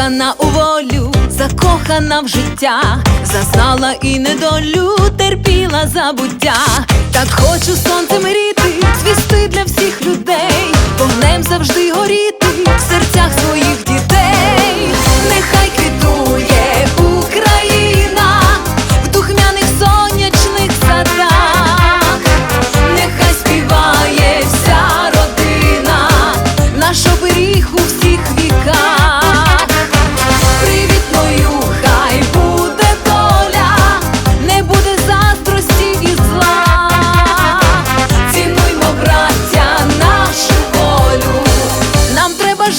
Вихована у волю, закохана в життя, зазнала і недолю, терпіла забуття. Так хочу сонцем ріти, звісти для всіх людей, вогнем завжди горіти в серцях своїх дітей. Нехай квітує Україна в духмяних сонячних садах, нехай співає вся родина, наш оберіг у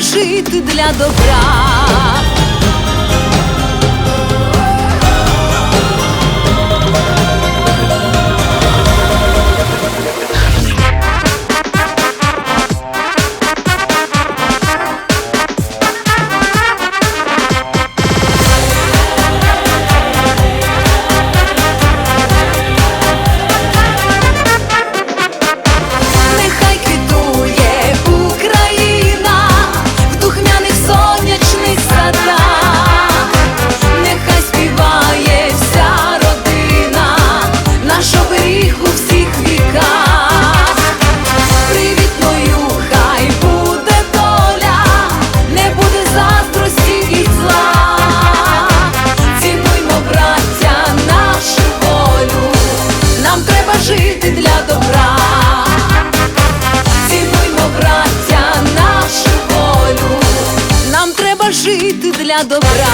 жити для добра. Жити для добра.